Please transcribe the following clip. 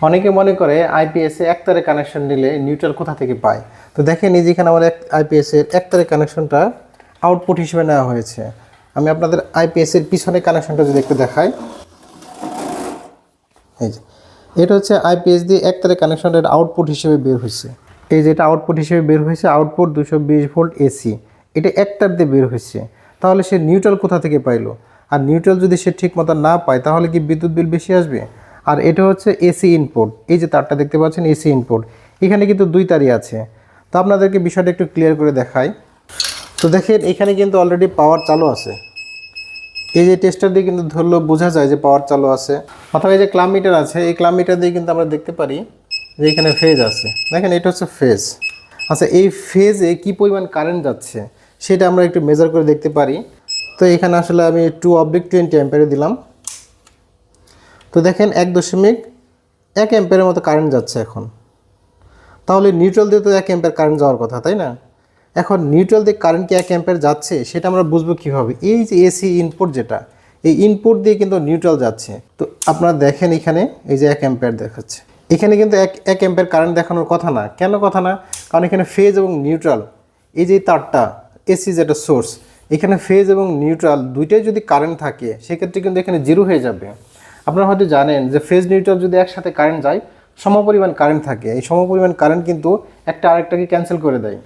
অনেকে মনে করে আইপিএসে একতারে কানেকশন নিলে নিউট্রাল কোথা থেকে পায়? তো দেখেন এই যেখানে আমার আইপিএসের একতারে কানেকশনটা আউটপুট হিসেবে নেওয়া হয়েছে। আমি আপনাদের আইপিএসের পিছনে কানেকশনটা যদি একটু দেখাই। এই যে, এটা হচ্ছে আইপিএস দিয়ে একতারে কানেকশনটা আউটপুট হিসেবে বের হয়েছে। এই যে এটা আউটপুট হিসেবে বের হয়েছে আউটপুট দুশো বিশ ভোল্ট এসি এটা একতার দিয়ে বের হয়েছে। তাহলে সে নিউট্রাল কোথা থেকে পাইলো? আর নিউট্রাল যদি সে ঠিক মতো না পায়, তাহলে কি বিদ্যুৎ বিল বেশি আসবে? আর এটা হচ্ছে এসি ইনপুট এই যে তারটা দেখতে পাচ্ছেন, এসি ইনপুট এখানে কিন্তু দুই তারই আছে। তো আপনাদেরকে বিষয়টা একটু ক্লিয়ার করে দেখাই। তো দেখেন, এখানে কিন্তু অলরেডি পাওয়ার চালু আছে। এই যে টেস্টার দিয়ে কিন্তু ধরলেও বোঝা যায় যে পাওয়ার চালু আছে। অথবা এই যে ক্লাম মিটার আছে, এই ক্লাম মিটার দিয়ে কিন্তু আমরা দেখতে পারি যে এখানে ফেজ আছে। দেখেন, এটা হচ্ছে ফেজ আচ্ছা এই ফেজে কি পরিমাণ কারেন্ট যাচ্ছে, সেটা আমরা একটু মেজার করে দেখতে পারি। তো এখানে আসলে আমি টু অবলিক টোয়েন্টি অ্যাম্পেয়ারে দিলাম। তো দেখেন এক দশমিক এক অ্যাম্পেয়ারের মতো কারেন্ট যাচ্ছে এখন। তাহলে নিউট্রাল দিয়ে তো এক অ্যাম্পেয়ার কারেন্ট যাওয়ার কথা, তাই না? এখন নিউট্রাল দিয়ে কারেন্ট কি এক অ্যাম্পেয়ার যাচ্ছে, সেটা আমরা বুঝব কীভাবে? এই যে এসি ইনপুট যেটা, এই ইনপুট দিয়ে কিন্তু নিউট্রাল যাচ্ছে। তো আপনারা দেখেন এখানে, এই যে এক অ্যাম্পেয়ার দেখাচ্ছে। এখানে কিন্তু এক এক অ্যাম্পেয়ার কারেন্ট দেখানোর কথা না। কেন কথা না? কারণ এখানে ফেজ এবং নিউট্রাল এই যে তারটা এসি যেটা সোর্স এখানে ফেজ এবং নিউট্রাল দুইটাই যদি কারেন্ট থাকে, সেক্ষেত্রে কিন্তু এখানে জিরো হয়ে যাবে। আপনারা হয়তো জানেন যে ফেজ নিউট্রাল যদি একসাথে কারেন্ট যায়, সমপরিমাণ কারেন্ট থাকে। এই সমপরিমাণ কারেন্ট কিন্তু একটা আরেকটাকে ক্যান্সেল করে দেয়।